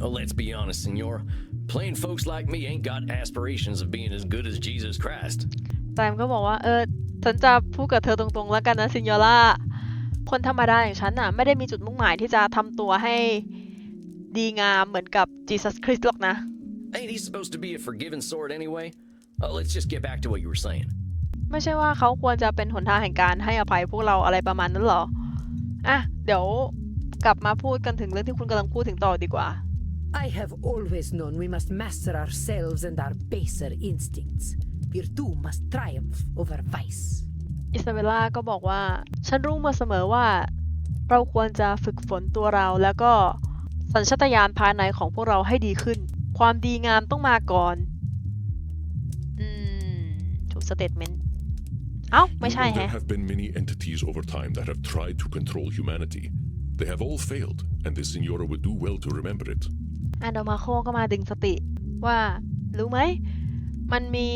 Oh, let's be honest, senor. Plain folks like me ain't got aspirations of being as good as Jesus Christ. แซมก็บอกว่า เออ ฉันจะพูดกับเธอตรงๆ แล้วกันนะซินยอร่า คนธรรมดาอย่างฉันน่ะ ไม่ได้มีจุดมุ่งหมายที่จะทำตัวให้ดีงามเหมือนกับจีซัสคริสต์หรอกนะ Ain't he supposed to be a forgiving sort anyway? Oh, let's just get back to what you were saying. ไม่ใช่ว่าเขาควรจะเป็นหนทางแห่งการให้อภัยพวกเราอะไรประมาณนั้นหรอ อะ เดี๋ยวกลับมาพูดกันถึงเรื่องที่คุณกำลังพูดถึงต่อดีกว่า I have always known we must master ourselves and our baser instincts. Virtue must triumph over vice. อิซาเบลล่าก็บอกว่า ฉันรู้มาเสมอว่า เราควรจะฝึกฝนตัวเราแล้วก็สัญชาตญาณภายในของพวกเราให้ดีขึ้น ความดีงามต้องมาก่อน อืม ถูกสเตทเมนต์ เอ้า ไม่ใช่ You know, แฮะ There have been many entities over time that have tried to control humanity. They have all failed, and the Signora would do well to remember it. อันโดมาโคก็มาดึงสติว่ารู้ไหม มันมี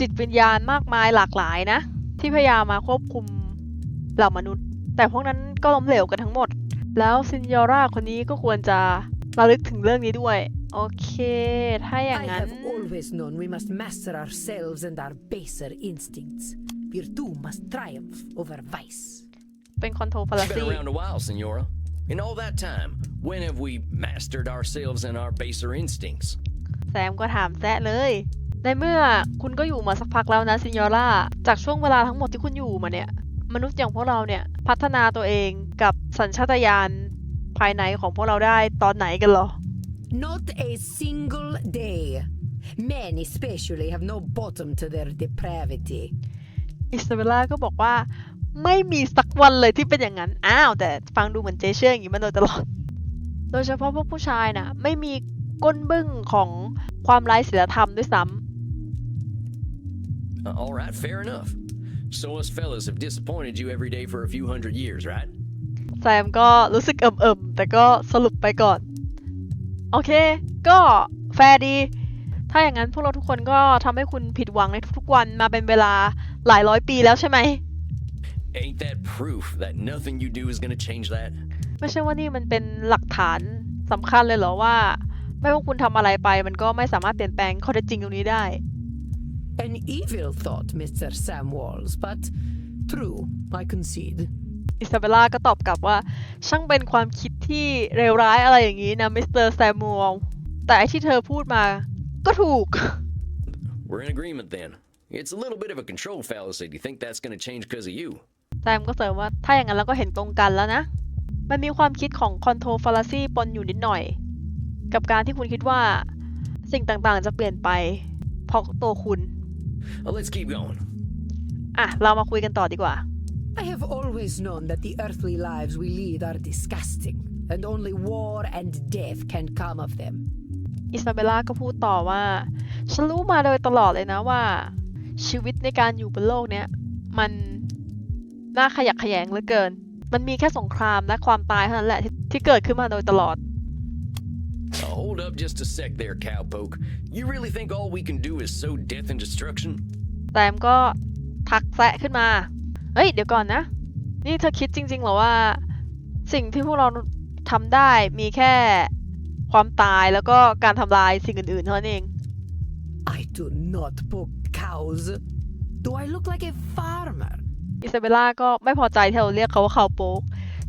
จิตวิญญาณมากมายหลากหลายนะ ที่พยายามมาควบคุมเหล่ามนุษย์ แต่พวกนั้นก็ล้มเหลวกันทั้งหมด แล้วซินยอร่าคนนี้ก็ควรจะระลึกถึงเรื่องนี้ด้วย โอเค ถ้าอย่าง I นั้น have always known we must master ourselves and our baser instincts. Virtue must triumph over vice. เป็นคอนโทรฟาลา Been ซี around a while, senora. In all that time, when have we mastered ourselves and our baser instincts? แซมก็ถามแซะเลย ในเมื่อคุณก็อยู่มาสักพักแล้วนะซินยอร่า จากช่วงเวลาทั้งหมดที่คุณอยู่มาเนี่ย มนุษย์อย่างพวกเราเนี่ยพัฒนาตัวเองกับสัญชาตญาณภายในของพวกเราได้ตอนไหนกันเหรอ Not a single day. Men especially have no bottom to their depravity. อิสเบลล่าก็บอกว่า ไม่มีสักวันเลยที่เป็นอย่างนั้น อ้าว แต่ฟังดูเหมือนเจเชื่ออย่างนี้มาโดยตลอด โดยเฉพาะพวกผู้ชายนะไม่มีก้นบึ้งของความไร้ศีลธรรมด้วยซ้ำ Uh, all right, fair enough. So us fellas have disappointed you every day for a few hundred years, right? แซมก็รู้สึกเอิ่มๆ แต่ก็สรุปไปก่อน โอเค ก็แฟร์ดี ถ้าอย่างนั้นพวกเราทุกคนก็ทำให้คุณผิดหวังในทุกๆวันมาเป็นเวลาหลายร้อยปีแล้วใช่ไหม Ain't that proof that nothing you do is gonna change that? ไม่ใช่ว่านี่มันเป็นหลักฐานสำคัญเลยเหรอว่า ไม่ว่าคุณทำอะไรไปมันก็ไม่สามารถเปลี่ยนแปลงข้อเท็จจริงตรงนี้ได้ An evil thought, Mr. Sam Walls, but true, I concede. อิซาเบลล่าก็ตอบกลับว่า ช่างเป็นความคิดที่เลวร้ายอะไรอย่างนี้นะมิสเตอร์แซมมูลแต่ไอที่เธอพูดมาก็ถูก We're in agreement then. It's a little bit of a control fallacy to think that's gonna change because of you. แซมก็เสริมว่าถ้าอย่างนั้นเราก็เห็นตรงกันแล้วนะ มันมีความคิดของคอนโทรฟาลาซีปนอยู่นิดหน่อย กับการที่คุณคิดว่า สิ่งต่างๆ จะเปลี่ยนไปเพราะตัวคุณ Well, let's keep going. อะ เรามาคุยกันต่อดีกว่า I have always known that the earthly lives we lead are disgusting, and only war and death can come of them. อิซาเบลล่าก็พูดต่อว่า ฉันรู้มาโดยตลอดเลยนะว่า ชีวิตในการอยู่บนโลกเนี้ย มัน น่าขยักขยงเหลือเกิน มันมีแค่สงครามและความตายเท่านั้นแหละที่ที่เกิดขึ้นมาโดยตลอด Now, hold up just a sec there, cowpoke. You really think all we can do is sow death and destruction? แตมก็ทักแซะขึ้นมา เฮ้ย เดี๋ยวก่อนนะ นี่เธอคิดจริงๆเหรอว่า สิ่งที่พวกเราทำได้มีแค่ความตายแล้วก็การทำลายสิ่งอื่นๆเท่านั้นเอง I do not poke cows. Do I look like a farmer? อิซาเบลล่าก็ไม่พอใจที่เราเรียกเขาว่าคาวโป๊ก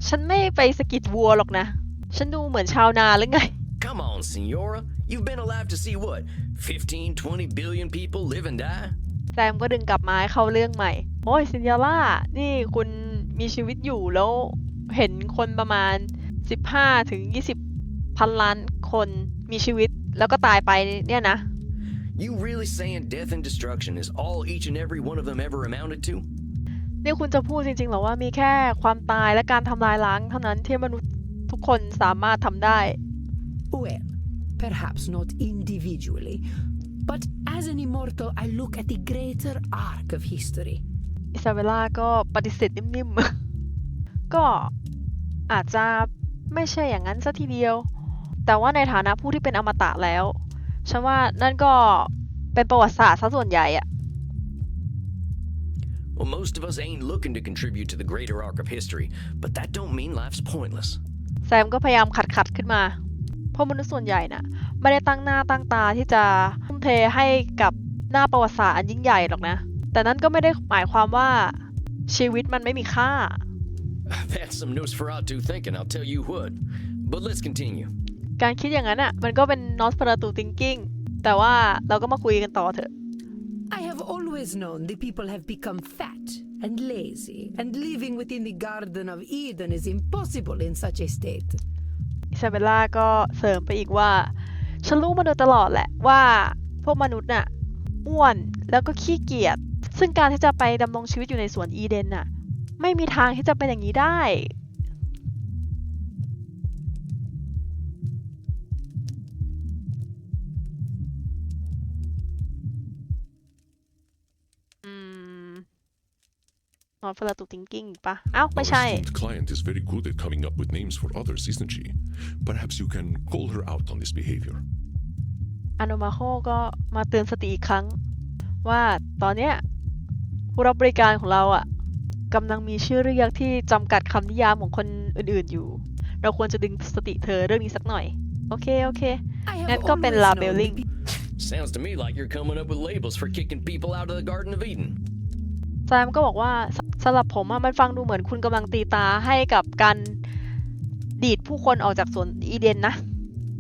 ฉันไม่ไปสะกิดวัวหรอกนะ ฉันดูเหมือนชาวนาหรือไง Come on, Senora. You've been alive to see what? 15, 20 billion people live and die? แซมก็ดึงกลับมาให้เข้าเรื่องใหม่ โอ้ยซินยาร่า นี่คุณมีชีวิตอยู่แล้วเห็นคนประมาณ 15 ถึง 20 พันล้านคนมีชีวิตแล้วก็ตายไปเนี่ยนะ You really saying death and destruction is all each and every one of them ever amounted to? นี่คุณจะพูดจริงๆเหรอว่ามีแค่ความตายและการทำลายล้างเท่านั้นที่มนุษย์ทุกคนสามารถทำได้ Well, perhaps not individually, but as an immortal, I look at the greater arc of history. อิซาเบลล่าก็ปฏิเสธนิ่มๆ ก็อาจจะไม่ใช่อย่างนั้นซะทีเดียว แต่ว่าในฐานะผู้ที่เป็นอมตะแล้ว ฉันว่านั่นก็เป็นประวัติศาสตร์ซะส่วนใหญ่อะ Well, most of us ain't looking to contribute to the greater arc of history, but that don't mean life's pointless. แซมก็พยายามขัดขัดๆขึ้นมา เพราะราะมนุษย์ส่วนใหญ่น่ะไม่ได้ตั้งหน้าตั้งตาที่จะทุ่มเทให้กับหน้าประวัติศาสตร์อันยิ่งใหญ่หรอกนะ แต่นั่นก็ไม่ได้หมายความว่าชีวิตมันไม่มีค่า I've had some Nosferatu thinking, I'll tell you what. But let's continue. การคิดอย่างนั้นอะมันก็เป็น Nosferatu thinking แต่ว่าเราก็มาคุยกันต่อเถอะ I have always known the people have become fat and lazy, and living within the Garden of Eden is impossible in such a state. อิซาเบลล่าก็เสริมไปอีกว่า ฉันรู้มาโดยตลอดแหละว่าพวกมนุษย์น่ะอ้วนแล้วก็ขี้เกียจซึ่งการที่จะไปดำรงชีวิตอยู่ในสวนอีเดนน่ะ ไม่มีทางที่จะเป็นอย่างนี้ได้ นอนฟลาตูทิงกิ้งปะเอ้าไม่ Our ใช่ esteemed client is very good at coming up with names for others, isn't she? Perhaps you can call her out on this behavior. อาโนมาโฮก็มาเตือนสติอีกครั้ง ว่าตอนเนี้ยผู้รับบริการของเราอะ่ะกำลังมีชื่อเรียกที่จำกัดคำนิยามของคนอื่นๆอยู่ เราควรจะดึงสติเธอเรื่องนี้สักหน่อย โอเค โอเค I have งั้นก็เป็น always known the labeling pe- Sounds to me like you're coming up with labels for kicking people out of the Garden of Eden. แซมก็บอกว่าสสำหรับผมอะมันฟังดูเหมือนคุณกำลังตีตาให้กับการดีดผู้คนออกจากสวนอีเดนนะ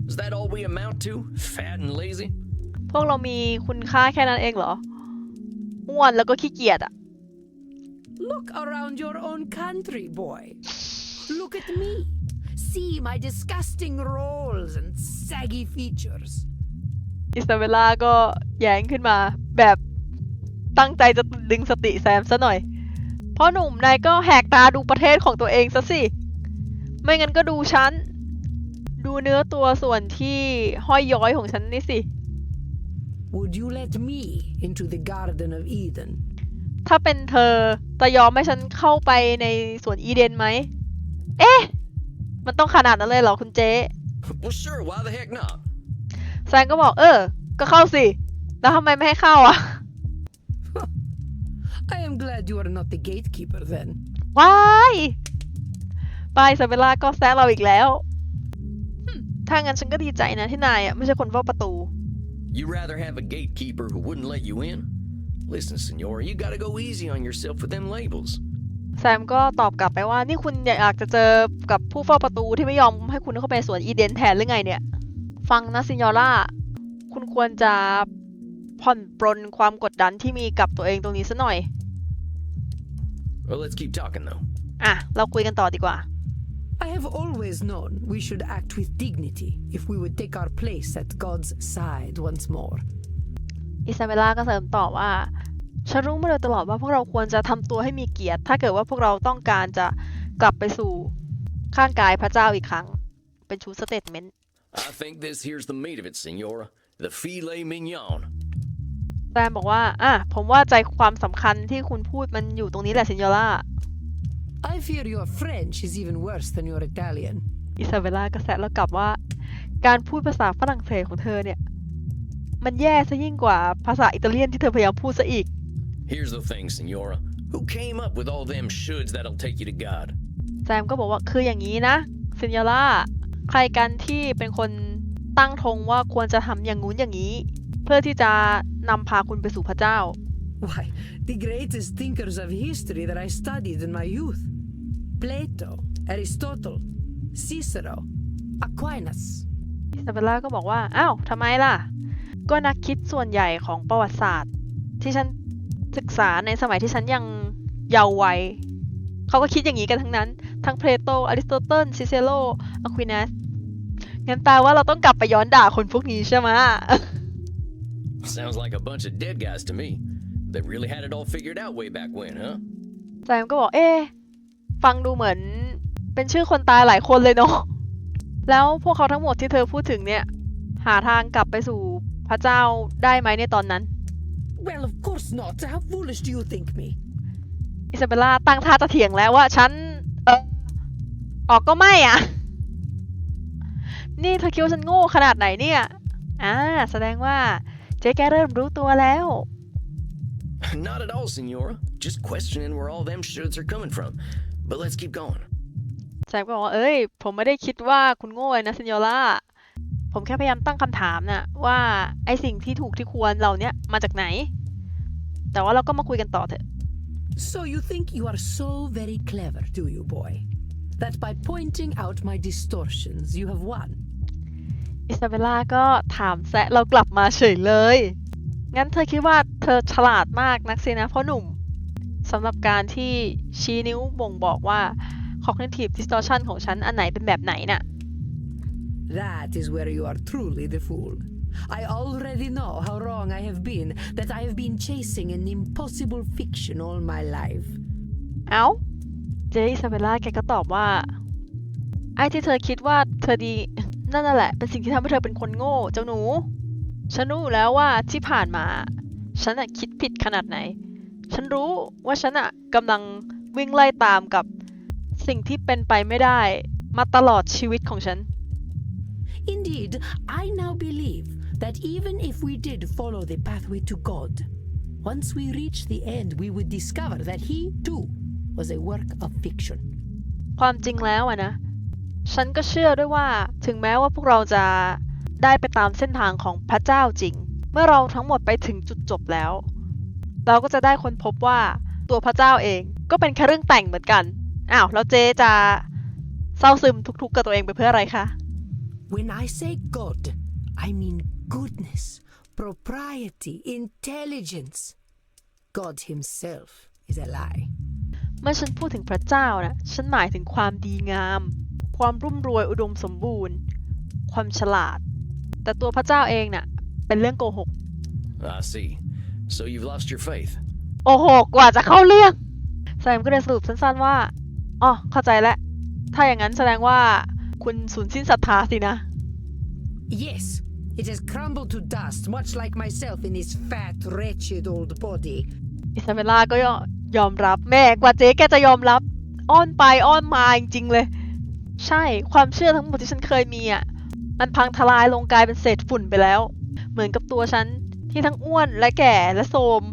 Is that all we amount to? Fat and lazy? พวกเรามีคุณค่าแค่นั้นเองเหรออ้วนแล้วก็ขี้เกียจอะ Look around your own country, boy. Look at me. See my disgusting rolls and saggy features. อิซาเบลล่าก็แย้งขึ้นมาแบบ ตั้งใจจะดึงสติแซมซะหน่อยเพราะหนุ่มนายก็แหกตาดูประเทศของตัวเองซะสิ ไม่งั้นก็ดูฉัน ดูเนื้อตัวส่วนที่ห้อยย้อยของฉันนี่สิ Would you let me into the Garden of Eden? ถ้าเป็นเธอจะยอมให้ฉันเข้าไปในสวนอีเดนไหม เอ๊ะ มันต้องขนาดนั้นเลยเหรอคุณเจ๊ Well, sure, why the heck not? แซงก็บอกเออ ก็เข้าสิ แล้วทำไมไม่ให้เข้าอะ I am glad you are not the gatekeeper then. ว้ายปายซาเบลล่าก็แซะเราอีกแล้วหึถ้างั้นฉันก็ดีใจนะที่นายอะไม่ใช่คนเฝ้าประตู You rather have a gatekeeper who wouldn't let you in? Listen, Senora, you gotta go easy on yourself with them labels. แซมก็ตอบกลับไปว่านี่คุณอยากจะเจอกับผู้เฝ้าประตูที่ไม่ยอมให้คุณเข้าไปสวนอีเดนแทนหรือไงเนี่ย ฟังนะซินยอร่า คุณควรจะผ่อนปรนความกดดันที่มีกับตัวเองตรงนี้ซะหน่อย Well, let's keep talking, though. อะ เราคุยกันต่อดีกว่า I have always known we should act with dignity if we would take our place at God's side once more. อิซาเบลล่าก็เสริมต่อว่าฉันรู้มาโดยตลอดว่าพวกเราควรจะทำตัวให้มีเกียรติ ถ้าเกิดว่าพวกเราต้องการจะกลับไปสู่ข้างกายพระเจ้าอีกครั้ง เป็นชูสเตทเมนต์ I think this here's the meat of it, Senora. The filet mignon. แซมบอกว่า อะ ผมว่าใจความสำคัญที่คุณพูดมันอยู่ตรงนี้แหละซินยอร่า I fear your French is even worse than your Italian. อิซาเบลล่าก็แซะแล้วกลับว่า การพูดภาษาฝรั่งเศสของเธอเนี่ย มันแย่ซะยิ่งกว่าภาษาอิตาเลียนที่เธอพยายามพูดซะอีก Here's the thing, Senora. Who came up with all them shoulds that'll take you to God? แซมก็บอกว่าคืออย่างนี้นะซินยอร่า ใครกันที่เป็นคนตั้งธงว่าควรจะทำอย่างงู้นอย่างนี้เพื่อที่จะนำพาคุณไปสู่พระเจ้า Why, the greatest thinkers of history that I studied in my youth Plato, Aristotle, Cicero, Aquinas. อิซาเบลล่าก็บอกว่า อ้าวทำไมล่ะ ก็นักคิดส่วนใหญ่ของประวัติศาสตร์ ที่ฉันศึกษาในสมัยที่ฉันยังเยาว์วัยเขาก็คิดอย่างนี้กันทั้งนั้น ทั้งเพลโต อริสโตเติล ซิเซโรอะควินัสงั้นแปลว่าเราต้องกลับไปย้อนด่าคนพวกนี้ใช่ไหม Sounds like a bunch of dead guys to me. They really had it all figured out way back when, huh? แซมก็บอก เอ๊ะฟังดูเหมือนเป็นชื่อคนตายหลายคนเลยเนาะ แล้วพวกเขาทั้งหมดที่เธอพูดถึงเนี่ย หาทางกลับไปสู่พระเจ้าได้ไหมในตอนนั้น Well, of course not. How foolish do you think me? อิซาเบลล่าตั้งท่าจะเถียงแล้วว่าฉัน เออออกก็ไม่อะ นี่เธอคิดว่าฉันโง่ขนาดไหนเนี่ย อ่า แสดงว่า เจ๊แกเริ่มรู้ตัวแล้ว Not at all, Senora. Just questioning where all them shoulds are coming from. But let's keep going. แซมก็บอกว่า เอ้ย ผมไม่ได้คิดว่าคุณโง่เลยนะซินยอร่า ผมแค่พยายามตั้งคำถามน่ะ ว่าไอสิ่งที่ถูกที่ควรเหล่าเนี้ยมาจากไหน แต่ว่าเราก็มาคุยกันต่อเถอะ So you think you are so very clever, do you, boy? That by pointing out my distortions, you have won. อิซาเบลล่าก็ถามแซะเรากลับมาเฉยเลย งั้นเธอคิดว่าเธอฉลาดมากนักสินะพ่อหนุ่มสำหรับการที่ชี้นิ้วบ่งบอกว่า cognitive distortion ของฉันอันไหนเป็นแบบไหนน่ะ That is where you are truly the fool. I already know how wrong I have been, that I have been chasing an impossible fiction all my life. เอ้า เจอิซาเบลล่าแกก็ตอบว่า ไอ้ที่เธอคิดว่าเธอดี นั่นน่ะแหละ เป็นสิ่งที่ทำให้เธอเป็นคนโง่ เจ้าหนู ฉันรู้อยู่แล้วว่าที่ผ่านมา ฉันอะคิดผิดขนาดไหน ฉันรู้ว่าฉันอะกำลังวิ่งไล่ตามกับสิ่งที่เป็นไปไม่ได้ มาตลอดชีวิตของฉัน Indeed, I now believe that even if we did follow the pathway to God, once we reach the end, we would discover that He, too, was a work of fiction. ความจริงแล้วอะนะ ฉันก็เชื่อด้วยว่าถึงแม้ว่าพวกเราจะได้ไปตามเส้นทางของพระเจ้าจริง เมื่อเราทั้งหมดไปถึงจุดจบแล้ว เราก็จะได้ค้นพบว่าตัวพระเจ้าเองก็เป็นแค่เรื่องแต่งเหมือนกันอ้าวแล้วเจ๊จะเศร้าซึมทุกๆกับตัวเองไปเพื่ออะไรคะ When I say God, I mean goodness, propriety, intelligence. God Himself is a lie. เมื่อฉันพูดถึงพระเจ้านะฉันหมายถึงความดีงาม ความรุ่มรวยอุดมสมบูรณ์ ความฉลาด แต่ตัวพระเจ้าเองน่ะ เป็นเรื่องโกหก I see. So you've lost your faith. โอ้โหกว่าจะเข้าเรื่องแซมก็เลยสรุปสั้นๆว่าอ๋อเข้าใจแล้ว ถ้าอย่างนั้นแสดงว่าคุณสูญสิ้นศรัทธาสินะ Yes, it has crumbled to dust, much like myself in this fat, wretched old body. อิซาเบลล่าก็ยอมรับแม่กว่าเจ๊แกจะยอมรับ อ้อนไปอ้อนมาจริงๆเลย ใช่ความเชื่อทั้งหมดที่ฉันเคยมีอะมันพังทลายลงกลายเป็นเศษฝุ่นไปแล้ว เหมือนกับตัวฉันที่ทั้งอ้วนและแก่และโทรม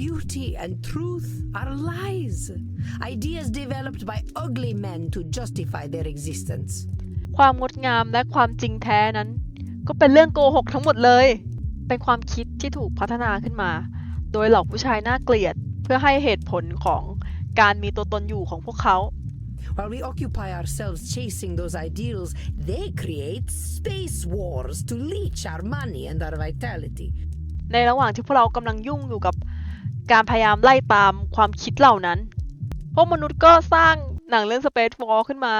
Beauty and truth are lies. Ideas developed by ugly men to justify their existence. ความงดงามและความจริงแท้นั้น ก็เป็นเรื่องโกหกทั้งหมดเลย เป็นความคิดที่ถูกพัฒนาขึ้นมา โดยเหล่าผู้ชายน่าเกลียดเพื่อให้เหตุผลของการมีตัวตนอยู่ของพวกเขา While we occupy ourselves chasing those ideals, they create space wars to leech our money and our vitality. ในระหว่างที่พวกเรากำลังยุ่งอยู่กับการพยายามไล่ตามความคิดเหล่านั้น พวกมนุษย์ก็สร้างหนังเรื่อง Space War ขึ้นมา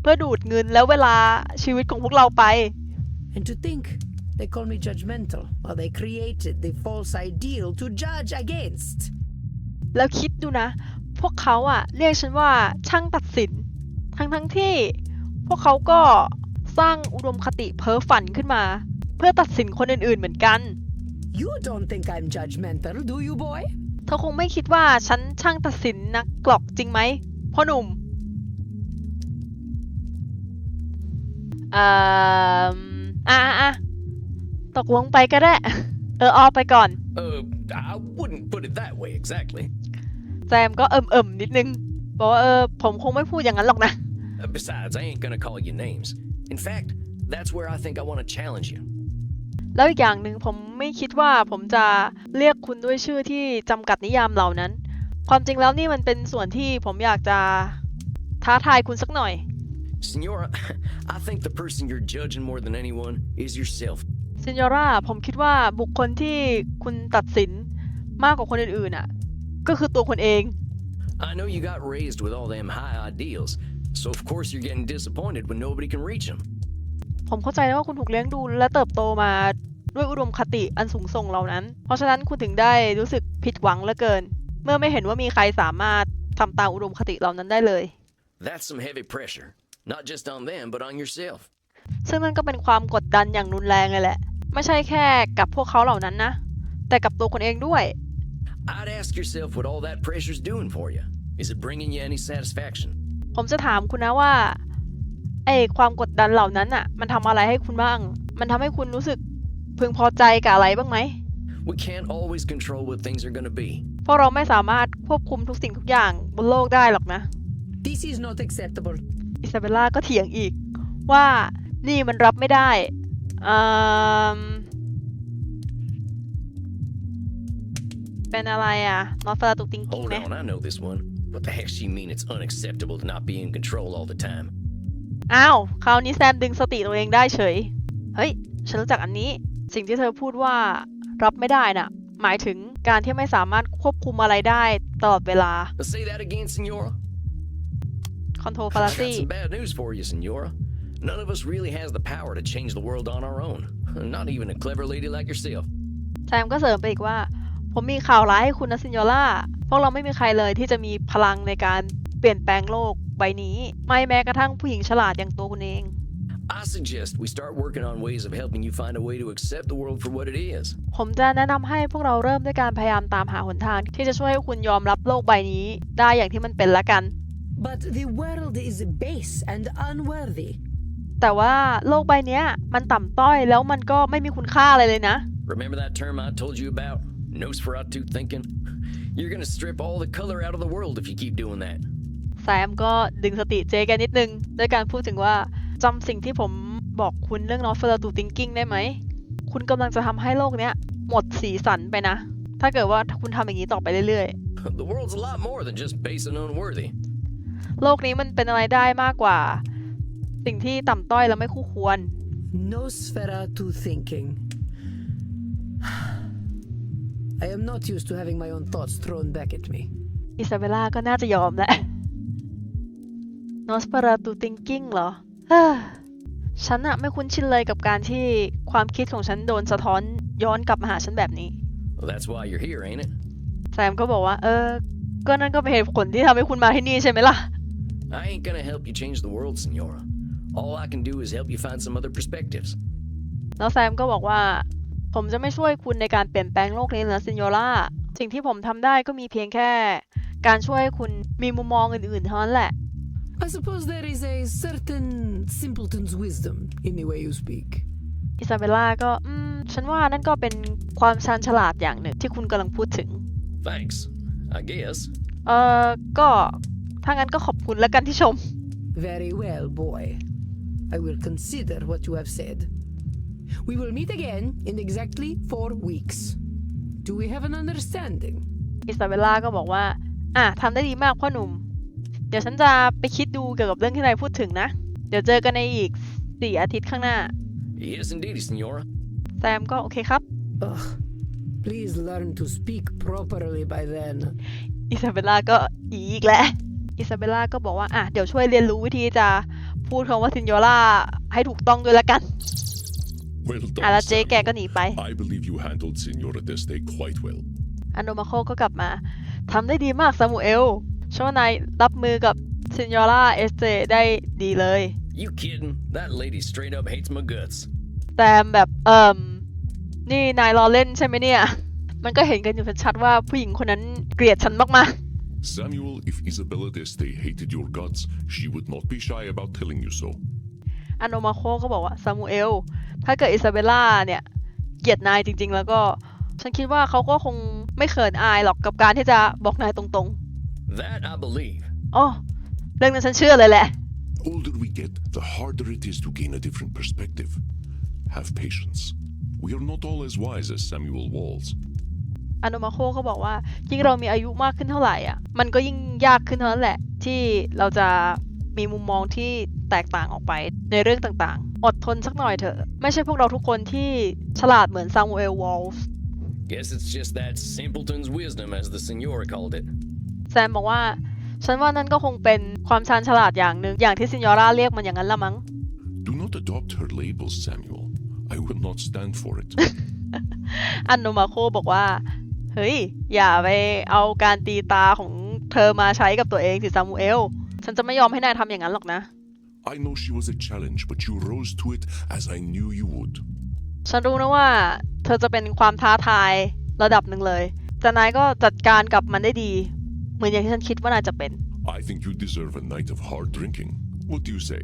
เพื่อดูดเงินแล้วเวลาชีวิตของพวกเราไป And to think, they call me judgmental while they created the false ideal to judge against. แล้วคิดดูนะ พวกเขาอะเรียกฉันว่าช่างตัดสิน ทั้งทั้งๆที่พวกเขาก็สร้างอุดมคติเพ้อฝันขึ้นมา เพื่อตัดสินคนอื่นๆเหมือนกัน You don't think I'm judgmental, do you, boy? เธอคงไม่คิดว่าฉันช่างตัดสินนักกรอกจริงไหมพ่อหนุ่มเอ่ออะอะอะตกลงไปก็ได้ เออออไปก่อน Uh, I wouldn't put it that way exactly. แซมก็เอิ่มเอิ่มๆนิดนึงบอกว่าเออผมคงไม่พูดอย่างนั้นหรอกนะ Uh, besides, I ain't gonna call you names. In fact, that's where I think I want to challenge you. แล้วอีกอย่างหนึ่งผมไม่คิดว่าผมจะเรียกคุณด้วยชื่อที่จำกัดนิยามเหล่านั้น ความจริงแล้วนี่มันเป็นส่วนที่ผมอยากจะท้าทายคุณสักหน่อย Senora, I think the person you're judging more than anyone is yourself. ซินยอร่าผมคิดว่าบุคคลที่คุณตัดสินมากกว่าคนอื่นๆอะ ก็คือตัวคุณเอง I know you got raised with all them high ideals, so of course you're getting disappointed when nobody can reach them. ผมเข้าใจนะว่าคุณถูกเลี้ยงดูและเติบโตมาด้วยอุดมคติอันสูงส่งเหล่านั้น เพราะฉะนั้นคุณถึงได้รู้สึกผิดหวังเหลือเกิน เมื่อไม่เห็นว่ามีใครสามารถทำตามอุดมคติเหล่านั้นได้เลย That's some heavy pressure, not just on them, but on yourself. ซึ่งนั่นก็เป็นความกดดันอย่างรุนแรงเลยแหละ ไม่ใช่แค่กับพวกเขาเหล่านั้นนะ แต่กับตัวคนเองด้วย I'd ask yourself what all that pressure's doing for you. Is it bringing you any satisfaction? ผมจะถามคุณนะว่าไอ้ความกดดันเหล่านั้นอะมันทำอะไรให้คุณบ้าง มันทำให้คุณรู้สึกพึงพอใจกับอะไรบ้างไหม We can't always control what things are gonna be. เพราะเราไม่สามารถควบคุมทุกสิ่งทุกอย่างบนโลกได้หรอกนะ This is not acceptable. อิซาเบลล่าก็เถียงอีก ว่านี่มันรับไม่ได้อืม เป็นอะไรอะ not for to thinking Hold ไหม on, I know this one. What the heck she mean it's unacceptable to not be in control all the time? อ้าวคราวนี้แซมดึงสติตัวเองได้เฉย เฮ้ย ฉันรู้จักอันนี้ สิ่งที่เธอพูดว่ารับไม่ได้น่ะ หมายถึงการที่ไม่สามารถควบคุมอะไรได้ตลอดเวลา Say that again, Senora. control I got fallacy some bad news for you, Senora. None of us really has the power to change the world on our own. Not even a clever lady like yourself. แซมก็เสริมไปอีกว่า ผมมีข่าวร้ายให้คุณนะซินโยล่า พวกเราไม่มีใครเลยที่จะมีพลังในการเปลี่ยนแปลงโลกใบนี้ ไม่แม้กระทั่งผู้หญิงฉลาดอย่างตัวคุณเอง I suggest we start working on ways of helping you find a way to accept the world for what it is. ผมจะแนะนำให้พวกเราเริ่มด้วยการพยายามตามหาหนทาง ที่จะช่วยให้คุณยอมรับโลกใบนี้ ได้อย่างที่มันเป็นละกัน But the world is base and unworthy. แต่ว่าโลกใบเนี้ยมันต่ำต้อยแล้วมันก็ไม่มีคุณค่าอะไรเลยนะ Remember that term I told you about? Nosferatu thinking? You're gonna strip all the color out of the world if you keep doing that. แซมก็ดึงสติเจแกนิดนึงด้วยการพูดถึงว่าจำสิ่งที่ผมบอกคุณเรื่อง not for to thinking ได้ไหม คุณกำลังจะทำให้โลกเนี้ยหมดสีสันไปนะ ถ้าเกิดว่าคุณทำอย่างนี้ต่อไปเรื่อย The world's a lot more than just base and unworthy. ๆโลกนี้มันเป็นอะไรได้มากกว่า สิ่งที่ต่ำต้อยและไม่คู่ควร Nosferatu thinking. I am not used to having my own thoughts thrown back at me. อิซาเบลล่าก็น่าจะยอมแหละ Nosferatu thinking เหรอเฮ้อฉันอะไม่คุ้นชินเลยกับการที่ความคิดของฉันโดนสะท้อนย้อนกลับมาหาฉันแบบนี้ Well, that's why you're here, ain't it? แซมก็บอกว่า เออ ก็นั่นก็เป็นเหตุผลที่ทำให้คุณมาที่นี่ใช่ไหมล่ะ I ain't gonna help you change the world, Senora. All I can do is help you find some other perspectives. แล้วแซมก็บอกว่า ผมจะไม่ช่วยคุณในการเปลี่ยนแปลงโลกนี้นะซินโยล่า สิ่งที่ผมทำได้ก็มีเพียงแค่ การช่วยให้คุณมีมุมมองอื่นๆเท่านั้นแหละ I suppose there is a certain simpleton's wisdom in the way you speak. อิซาเบลล่าก็อืมฉันว่านั่นก็เป็นความชาญฉลาดอย่างหนึ่งที่คุณกำลังพูดถึง Thanks, I guess. เออก็ ถ้างั้นก็ขอบคุณแล้วกันที่ชม Very well, boy. I will consider what you have said. We will meet again in exactly four weeks. Do we have an understanding? อิซาเบลล่าก็บอกว่า อะทำได้ดีมากพ่อหนุ่ม เดี๋ยวฉันจะไปคิดดูเกี่ยวกับเรื่องที่นายพูดถึงนะ เดี๋ยวเจอกันในอีกสี่อาทิตย์ข้างหน้า Yes, indeed, Senora. แซมก็โอเคครับ Ugh. Please learn to speak properly by then. อิซาเบลล่าก็อีอีกแล้ว อิซาเบลล่าก็บอกว่า อะ เดี๋ยวช่วยเรียนรู้วิธีจะพูดคำว่าซินโยล่าให้ถูกต้องด้วยละกัน Well อะ done, แล้วเจ๊แก Samuel. ก็หนีไป I believe you handled Senora Deste quite well. อันโนมาโคก็กลับมาทำได้ดีมากซามูเอลช่ว่านายรับมือกับซินโยล่าเอสเจได้ดีเลย You kidding? That lady straight up hates my guts. แต่แบบเอ่มนี่นายรอเล่นใช่ไหมเนี่ย มันก็เห็นกันอยู่ชัดๆว่าผู้หญิงคนนั้นเกลียดฉันมาก Samuel, if Isabella d'Este hated your guts, she would not be shy about telling you so. ๆอันโนมาโคก็บอกว่าซามูเอล ถ้าเกิดอิซาเบลล่าเนี่ยเกลียดนายจริง ๆ แล้วก็ ฉันคิดว่าเขาก็คงไม่เขินอายหรอกกับการที่จะบอกนายตรง That I believe. ๆอ๋อเรื่องนั้นฉันเชื่อเลยแหละ Older we get, the harder it is to gain a different perspective. Have patience. We are not all as wise as Samuel Walls. อโนมาโคก็บอกว่ายิ่งเรามีอายุมากขึ้นเท่าไหร่อะมันก็ยิ่งยากขึ้นเท่านั้นแหละ ที่เราจะมีมุมมองที่ แตกต่างออกไปในเรื่องต่างๆ อดทนสักหน่อยเถอะ ไม่ใช่พวกเราทุกคนที่ฉลาดเหมือนซามูเอลวอลส์ Guess it's just that simpleton's wisdom, as the Senora called it. แซมบอกว่า ฉันว่านั่นก็คงเป็นความชาญฉลาดอย่างหนึ่งอย่างที่ซินยอร่าเรียกมันอย่างนั้นละมั้ง Do not adopt her labels, Samuel. I will not stand for it. อันโนมาโคบอกว่า เฮ้ย อย่าไปเอาการตีตาของเธอมาใช้กับตัวเองสิซามูเอล ฉันจะไม่ยอมให้นายทำอย่างนั้นหรอกนะ I know she was a challenge, but you rose to it as I knew you would. ฉันรู้นะว่า เธอจะเป็นความท้าทายระดับหนึ่งเลย แต่นายก็จัดการกับมันได้ดี เหมือนอย่างที่ฉันคิดว่านายจะเป็น I think you deserve a night of hard drinking. What do you say?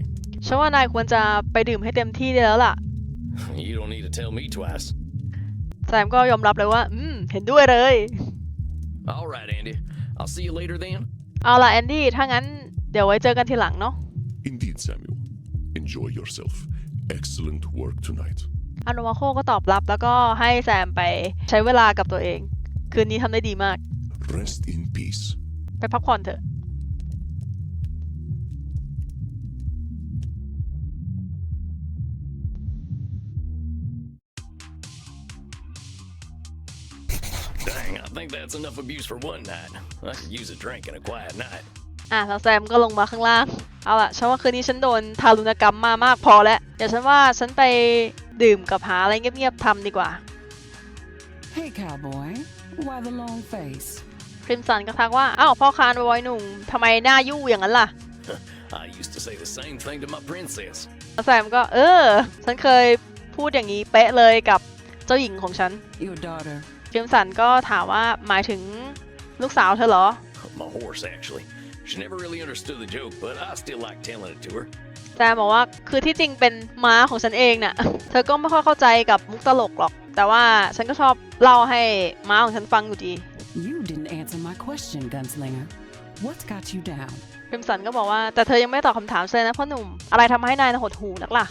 ฉันว่านายควรจะไปดื่มให้เต็มที่ได้แล้วล่ะ You don't need to tell me twice. แซมก็ยอมรับเลยว่า อืม เห็นด้วยเลย All right, Andy. I'll see you later then. เอาล่ะแอนดี้ ถ้างั้นเดี๋ยวไว้เจอกันทีหลังเนาะ Indeed, Samuel. Enjoy yourself. Excellent work tonight. อาโนมาโคก็ตอบรับแล้วก็ให้แซมไปใช้เวลากับตัวเอง คืนนี้ทำได้ดีมาก Rest in peace. ไปพักผ่อนเถอะ Dang, I think that's enough abuse for one night. I could use a drink and a quiet night. อะแล้วแซมก็ลงมาข้างล่าง เอาล่ะฉันว่าคืนนี้ฉันโดนทารุณกรรมมามากพอแล้ว เดี๋ยวฉันว่าฉันไปดื่มกับหาอะไรเงียบๆทำดีกว่า Hey, cowboy. Why the long face? คริมสันก็ทักว่า อ้าวพ่อคานบอยหนุ่มทำไมหน้ายู่อย่างนั้นล่ะ I used to say the same thing to my princess. แล้วแซมก็เออ ฉันเคยพูดอย่างนี้เป๊ะเลยกับเจ้าหญิงของฉัน Your daughter. คริมสันก็ถามว่าหมายถึงลูกสาวเธอเหรอ My horse, actually. She never really understood the joke, but I still like telling it to her. แซมบอกว่าคือที่จริงเป็นม้าของฉันเองน่ะ เธอก็ไม่ค่อยเข้าใจกับมุกตลกหรอก แต่ว่าฉันก็ชอบเล่าให้ม้าของฉันฟังอยู่ดี You didn't answer my question, gunslinger. What's got you down? คริมสันก็บอกว่าแต่เธอยังไม่ตอบคำถามเลยนะพ่อหนุ่ม อะไรทำให้นายหดหูนักล่ะ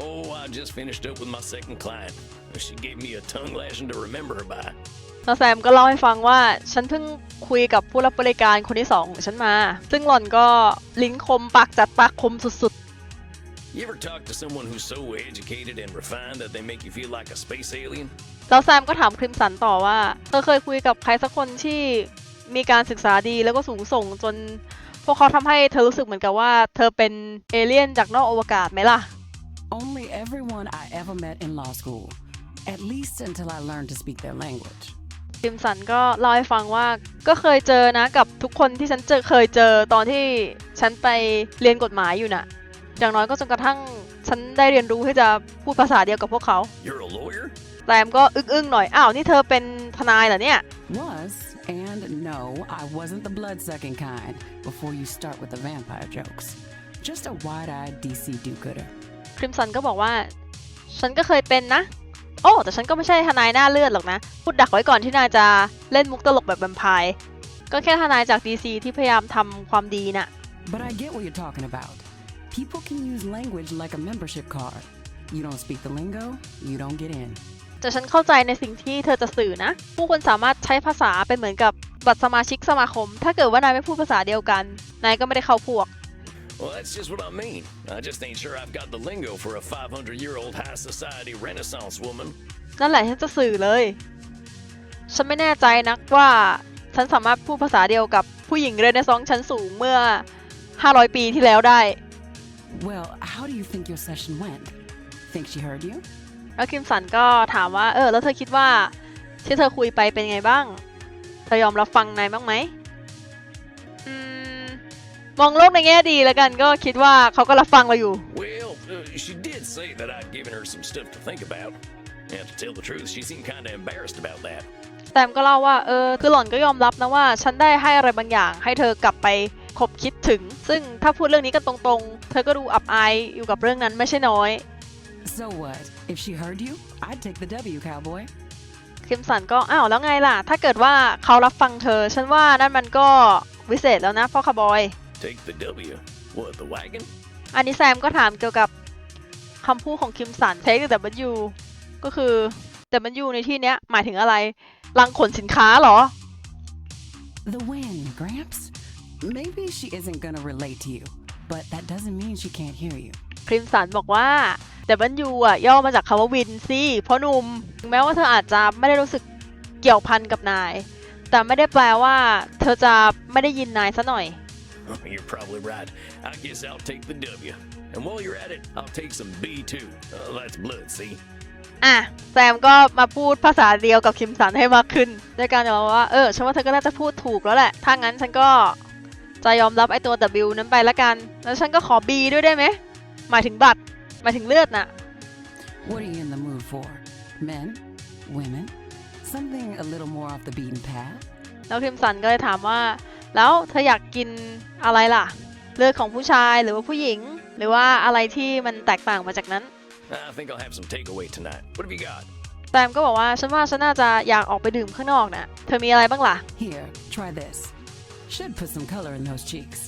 Oh, I just finished up with my second client. She gave me a tongue lashing to remember her by. แล้วแซมก็เล่าให้ฟังว่าฉันเพิ่งคุยกับผู้รับบริการคนที่สองของฉันมา ซึ่งหล่อนก็ลิ้นคมปากจัดปากคมสุด You ever talk to someone who's so educated and refined that they make you feel like a space alien? ๆแล้วแซมก็ถามคริมสันต่อว่า เธอเคยคุยกับใครสักคนที่มีการศึกษาดีแล้วก็สูงส่งจน พวกเขาทำให้เธอรู้สึกเหมือนกับว่า เธอเป็นเอเลี่ยนจากนอกอวกาศไหมล่ะ Only everyone I ever met in law school. At least until I learned to speak their language. คริมสันก็เล่าให้ฟังว่าก็เคยเจอนะกับทุกคนที่ฉันเจอเคยเจอตอนที่ฉันไปเรียนกฎหมายอยู่น่ะ อย่างน้อยก็จนกระทั่งฉันได้เรียนรู้ที่จะพูดภาษาเดียวกับพวกเขา You're a lawyer? แซมก็อึ้งๆหน่อย อ้าวนี่เธอเป็นทนายเหรอเนี่ย Was, and no, I wasn't the blood sucking kind before you start with the vampire jokes. Just a wide eyed DC do gooder. คริมสันก็บอกว่า ฉันก็เคยเป็นนะ โอ้แต่ฉันก็ไม่ใช่ทนายหน้าเลือดหรอกนะ พูดดักไว้ก่อนที่นายจะเล่นมุกตลกแบบแวมไพร์ก็แค่ทนายจากดีซีที่พยายามทำความดีน่ะ But I get what you're talking about. People can use language like a membership card. You don't speak the lingo, you don't get in. แต่ฉันเข้าใจในสิ่งที่เธอจะสื่อนะ ผู้คนสามารถใช้ภาษาเป็นเหมือนกับบัตรสมาชิกสมาคม ถ้าเกิดว่านายไม่พูดภาษาเดียวกัน นายก็ไม่ได้เข้าพวก Well, that's just what I mean. I just ain't sure I've got the lingo for a 500 year old high society renaissance woman. นั่นแหละฉันจะสื่อเลย ฉันไม่แน่ใจนักว่า ฉันสามารถพูดภาษาเดียวกับผู้หญิงเรเนซองส์ชั้นสูงเมื่อ 500 ปีที่แล้วได้ Well, how do you think your session went? Think she heard you? แล้วคิมสันก็ถามว่า เออ แล้วเธอคิดว่า ที่เธอคุยไปเป็นไงบ้าง เธอยอมรับฟังนายบ้างไหมอืม มองโลกในแง่ดีแล้วกันก็คิดว่าเขาก็รับฟังเราอยู่ Well, uh, she did say that I'd given her some stuff to think about. And to tell the truth, she seemed kind of embarrassed about that. แซมก็เล่าว่าเออคือหล่อนก็ยอมรับนะว่า ฉันได้ให้อะไรบางอย่าง ให้เธอกลับไปคบคิดถึง ซึ่งถ้าพูดเรื่องนี้กันตรงๆ เธอก็ดูอับอายอยู่กับเรื่องนั้นไม่ใช่น้อย So what? If she heard you, I'd take the W, cowboy. คิมสันก็อ้าวแล้วไงล่ะ ถ้าเกิดว่าเขารับฟังเธอ ฉันว่านั่นมันก็วิเศษแล้วนะพ่อคาร์บอย Take the W. What, the wagon? อันนี้แซมก็ถามเกี่ยวกับคำพูดของคิมสัน take the W ก็คือ W ในที่เนี้ยหมายถึงอะไร ลังขนสินค้าเหรอ The win, Gramps. Maybe she isn't gonna relate to you, but that doesn't mean she can't hear you. คริมสันบอกว่า W อะย่อมาจากคำว่าวินสิเพราะหนุ่มถึงแม้ว่าเธออาจจะไม่ได้รู้สึกเกี่ยวพันกับนาย แต่ไม่ได้แปลว่า เธอจะไม่ได้ยินนายซะหน่อย Oh, you're probably right. I guess I'll take the W. And while you're at it, I'll take some B too. Uh, that's blood, see? อะแซมก็มาพูดภาษาเดียวกับคิมสันให้มากขึ้นด้วยการบอกว่าเออฉันว่าเธอก็น่าจะพูดถูกแล้วแหละ ถ้างั้นฉันก็จะยอมรับไอ้ตัว W นั้นไปละกัน แล้วฉันก็ขอ B ด้วยได้ไหม หมายถึงบัตร หมายถึงเลือดน่ะ What are you in the mood for? Men? Women? Something a little more off the beaten path? แล้วคิมสันก็เลยถามว่า แล้วเธออยากกินอะไรล่ะ เลือดของผู้ชายหรือว่าผู้หญิง หรือว่าอะไรที่มันแตกต่างมาจากนั้น I think I'll have some takeaway tonight. What have you got? แซมก็บอกว่าฉันว่าฉันน่าจะอยากออกไปดื่มข้างนอกน่ะเธอมีอะไรบ้างล่ะ Here, try this. Should put some color in those cheeks.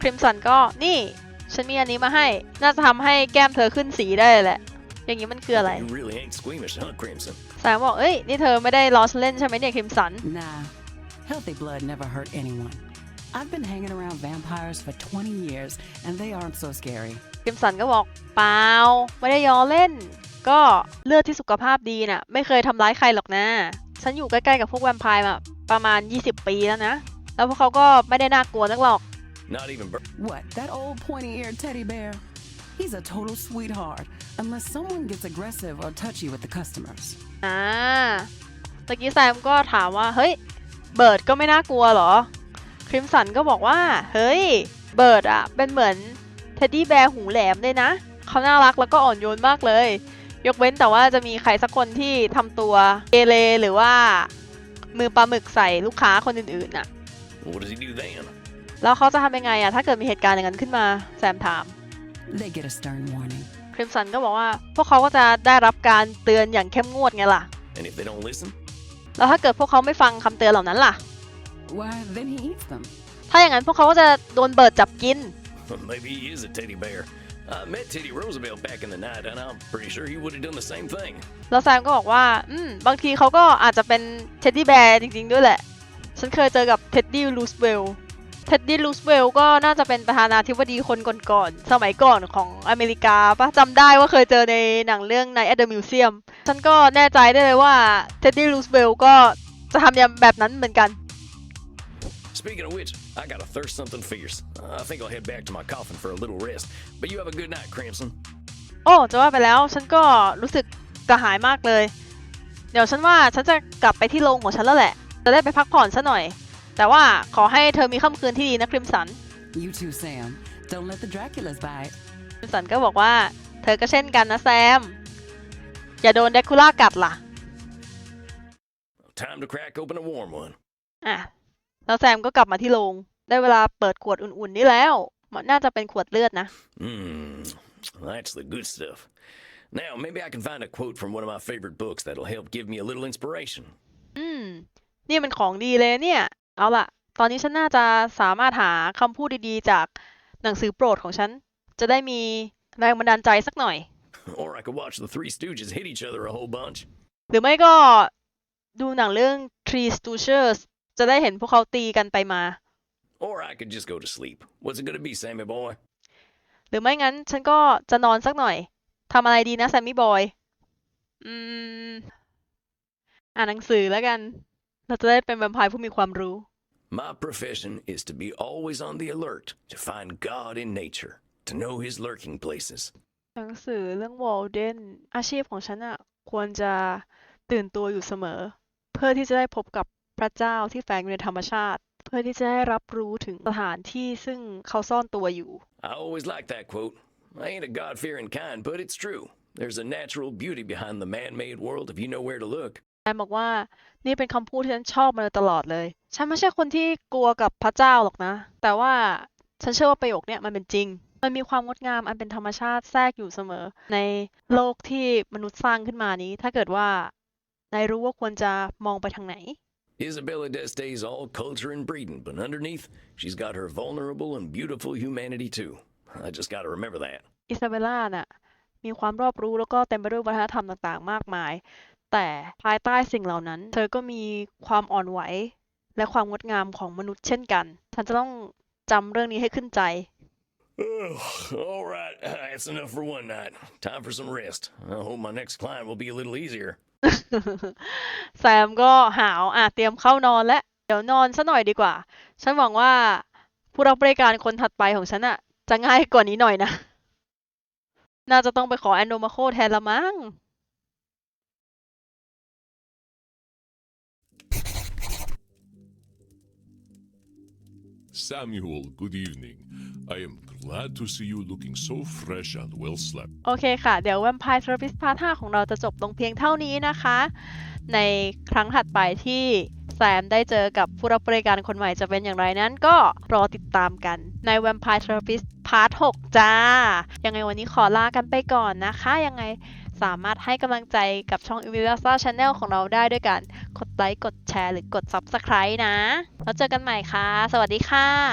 คริมสันก็นี่ฉฉันมีอันนี้มาให้ น่าจะทำให้แก้มเธอขึ้นสีได้แหละ อย่างนี้มันคืออะไร You really ain't squeamish, huh, Crimson? แซมบอกเอ้ยนี่เธอไม่ได้ล้อฉันเล่นใช่ไหมเนี่ยคิมสัน Nah, healthy blood never hurt anyone. I've been hanging around vampires for 20 years, and they aren't so scary. คิมสันก็บอกเปล่า ไม่ได้ย้อเล่น ก็เลือดที่สุขภาพดีน่ะ ไม่เคยทำร้ายใครหรอกนะ ฉันอยู่ใกล้ๆกับพวกแวมไพร์มาประมาณ 20 ปีแล้วนะ แล้วพวกเขาก็ไม่ได้น่ากลัวนักหรอก Not even bur- What, that old pointy eared teddy bear? He's a total sweetheart, unless someone gets aggressive or touchy with the customers. อ่าตะกี้แซมก็ถามว่า เฮ้ย เบิร์ดก็ไม่น่ากลัวเหรอ คริมสันก็บอกว่า เฮ้ย เบิร์ดอะเป็นเหมือนเท็ดดี้แบร์หูแหลมเลยนะ เขาน่ารักแล้วก็อ่อนโยนมากเลย ยกเว้นแต่ว่าจะมีใครสักคนที่ทำตัวเกเรหรือว่า มือปลาหมึกใส่ลูกค้าคนอื่นๆน่ะ What does he do then? แล้วเขาจะทำยังไงอะถ้าเกิดมีเหตุการณ์อย่างนั้นขึ้นมาแซมถาม They get a stern warning. คริมสันก็บอกว่า พวกเขาก็จะได้รับการเตือนอย่างเข้มงวดไงล่ะ And if they don't listen? แล้วถ้าเกิดพวกเขาไม่ฟังคำเตือนเหล่านั้นล่ะ Why, then he eats them. ถ้าอย่างนั้นพวกเขาก็จะโดนเบิร์ดจับกิน Maybe he is a teddy bear. I met Teddy Roosevelt back in the night, and I'm pretty sure he would have done the same thing. แล้วแซมก็บอกว่า อืม บางทีเขาก็อาจจะเป็นเท็ดดี้แบร์จริงๆ ด้วยแหละ ฉันเคยเจอกับเท็ดดี้รูสเวลต์ เท็ดดี้รูสเวลต์ก็น่าจะเป็นประธานาธิบดีคนก่อนๆ สมัยก่อนของอเมริกาปะจำได้ว่าเคยเจอในหนังเรื่อง Night at the Museum ฉันก็แน่ใจได้เลยว่าเท็ดดี้รูสเวลต์ก็จะทำอย่างแบบนั้นเหมือนกัน Speaking of which, I got a thirst something fierce. Uh, I think I'll head back to my coffin for a little rest. But you have a good night, Crimson. โอ้จะว่าไปแล้วฉันก็รู้สึกกระหายมากเลย เดี๋ยวฉันว่าฉันจะกลับไปที่โรงของฉันแล้วแหละ จะได้ไปพักผ่อนซะหน่อย แต่ว่าขอให้เธอมีค่ำคืนที่ดีนะคริมสัน You too, Sam. Don't let the Draculas bite. คริมสันก็บอกว่า เธอก็เช่นกันนะแซม อย่าโดนเดคูล่ากัดล่ะ Time to crack open a warm one. อะแล้วแซมก็กลับมาที่โรงได้เวลาเปิดขวดอุ่นๆนี่แล้วมันน่าจะเป็นขวดเลือดนะ Mmm, that's the good stuff. Now, maybe I can find a quote from one of my favorite books that'll help give me a little inspiration. อืม นี่มันของดีเลยเนี่ย เอาล่ะ ตอนนี้ฉันน่าจะสามารถหาคำพูดดีๆ จากหนังสือโปรดของฉัน จะได้มีแรงบันดาลใจสักหน่อย Or I could watch the Three Stooges hit each other a whole bunch. หรือไม่ก็ดูหนังเรื่อง Three Stooges จะได้เห็นพวกเขาตีกันไปมา Or I could just go to sleep. What's it gonna be, Sammy boy? หรือไม่งั้นฉันก็จะนอนสักหน่อยทำอะไรดีนะแซมมี่บอย อืม อ่านหนังสือแล้วกัน เราจะได้เป็นแวมไพร์ผู้มีความรู้ My profession is to be always on the alert, to find God in nature, to know his lurking places. หนังสือเรื่องวอลเดนอาชีพของฉันอะควรจะตื่นตัวอยู่เสมอ เพื่อที่จะได้พบกับพระเจ้าที่แฝงอยู่ในธรรมชาติ เพื่อที่จะได้รับรู้ถึงสถานที่ซึ่งเขาซ่อนตัวอยู่ I always like that quote. I ain't a God fearing kind, but it's true. There's a natural beauty behind the man made world if you know where to look. แอนบอกว่านี่เป็นคำพูดที่ฉันชอบมาโดยตลอดเลย ฉันไม่ใช่คนที่กลัวกับพระเจ้าหรอกนะ แต่ว่าฉันเชื่อว่าประโยคเนี้ยมันเป็นจริง มันมีความงดงามอันเป็นธรรมชาติแทรกอยู่เสมอ ในโลกที่มนุษย์สร้างขึ้นมานี้ ถ้าเกิดว่านายรู้ว่าควรจะมองไปทางไหน Isabella D'Este's all culture and breeding, but underneath, she's got her vulnerable and beautiful humanity too. I just gotta remember that. อิซาเบลล่าน่ะมีความรอบรู้แล้วก็เต็มไปด้วยวัฒนธรรมต่างๆ มากมาย แต่ภายใต้สิ่งเหล่านั้น เธอก็มีความอ่อนไหว และความงดงามของมนุษย์เช่นกัน ฉันจะต้องจำเรื่องนี้ให้ขึ้นใจ all right, that's enough for one night. Time for some rest. I hope my next climb will be a little easier. แซมก็หาวอะเตรียมเข้านอนแล้วเดี๋ยวนอนซะหน่อยดีกว่า ฉันหวังว่าผู้รับบริการคนถัดไปของฉันอะจะง่ายกว่านี้หน่อยนะ น่าจะต้องไปขอแอนโดมาโคแทนละมั้ง Samuel, good evening. I am glad to see you looking so fresh and well slept. โอเคค่ะ เดี๋ยว Vampire Therapist Part 5ของเราจะจบลงเพียงเท่านี้นะคะ ในครั้งถัดไปที่แซมได้เจอกับผู้รับบริการคนใหม่จะเป็นอย่างไรนั้นก็รอติดตามกันใน Vampire Therapist Part 6 จ้า ยังไงวันนี้ขอลากันไปก่อนนะคะ ยังไง สามารถให้กำลังใจกับช่อง i m i v a s a Channel ของเราได้ด้วยการกดไลค์ กดแชร์ หรือกด Subscribe นะ แล้วเจอกันใหม่ค่ะ สวัสดีค่ะ